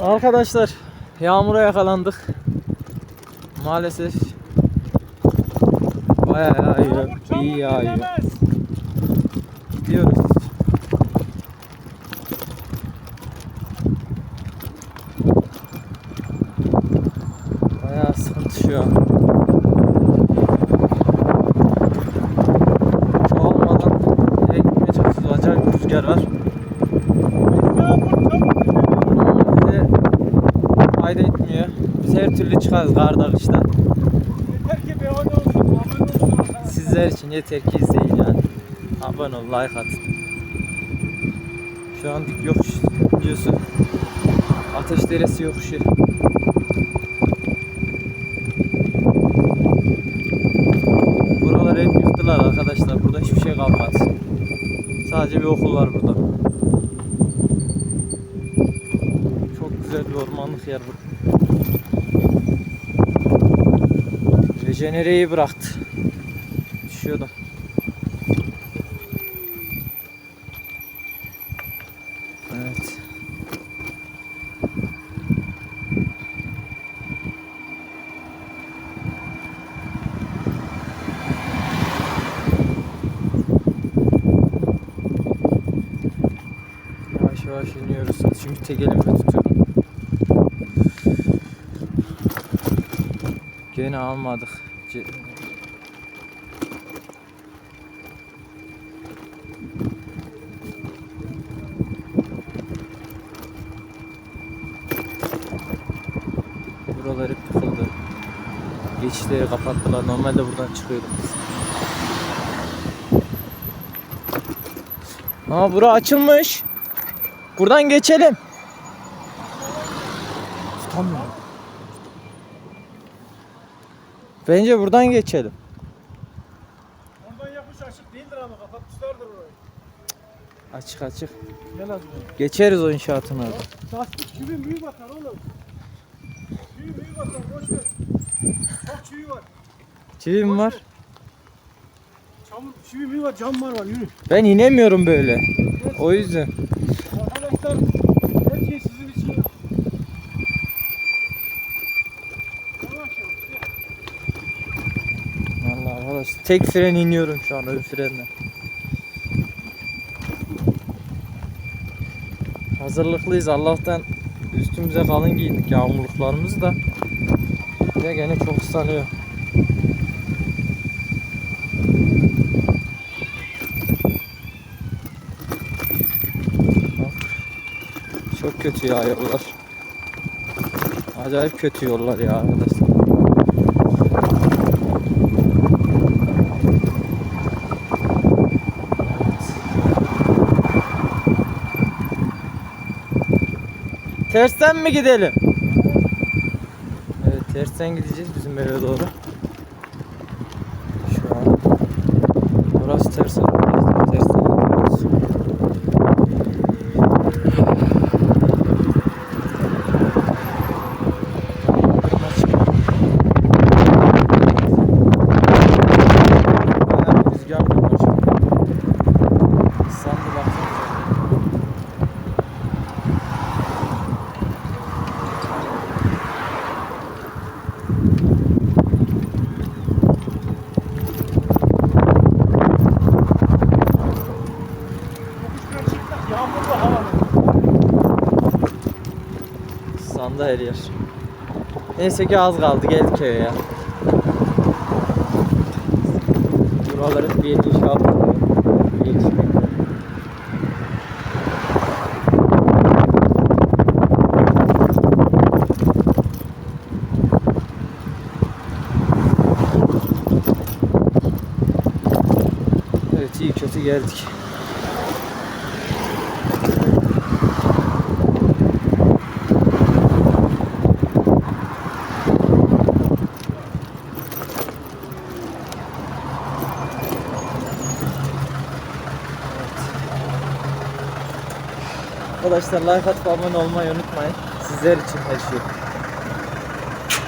Arkadaşlar yağmura yakalandık. Maalesef bayağı yağıyor. iyi yağıyor. Gidiyoruz. Bayağı sıkıntı şu an. Çoğalmadan gitmeye çalışıyoruz. Acayip rüzgar var. Çıkarız karda kışta. Sizler için yeter ki izleyin yani. Abone ol, like at. Şu an dik yokuş biliyorsun. Ateş Deresi yokuşu. Buraları hep yıktılar arkadaşlar. Burada hiçbir şey kalmadı. Sadece bir okul var burada. Çok güzel bir ormanlık yer bu. Rejenereyi bıraktı. Düşüyordum. Evet. Yavaş yavaş iniyoruz. Çünkü tek elimle tutuyorum. Gene almadık. Ce- Buralar hep tıkıldı. Geçişleri kapattılar. Normalde buradan çıkıyorduk biz. Aa bura açılmış. Buradan geçelim. Tutamıyorum. Bence buradan geçelim. Ondan yapış açık değildir ama kapatmışlardır orayı. Açık açık. Gel buraya. Geçeriz o inşaatın orada. Tasdik çivi büyü batar oğlum. Çivi büyü batar boş ver. Bak çivi var. Çivi mi var? Çamur, çivi büyü var cam var var yürü. Ben inemiyorum böyle. O yüzden. Arkadaşlar her şey sizin için. ya. Yavaş yavaş. Ya. Arkadaş tek fren iniyorum şu an ön frenle. Hazırlıklıyız Allah'tan üstümüze kalın giydik yağmurluklarımızı da. Ve gene çok ıslanıyor. Çok kötü ya yollar. Acayip kötü yollar ya arkadaşlar. Tersten mi gidelim? Evet tersten gideceğiz bizim eve doğru. Şu an. Burası ters. burası Tersten gidiyoruz. Bayağı bir rüzgar da var. İstanbul baksanıza. Yokuştan çıktık yağmurlu havalı. Sanda her yer. Neyse ki az kaldı geldik köye ya. Buralar hep bir inşaat. Evet iyi kötü geldik. Arkadaşlar like atıp abone olmayı unutmayın. Sizler için her şey.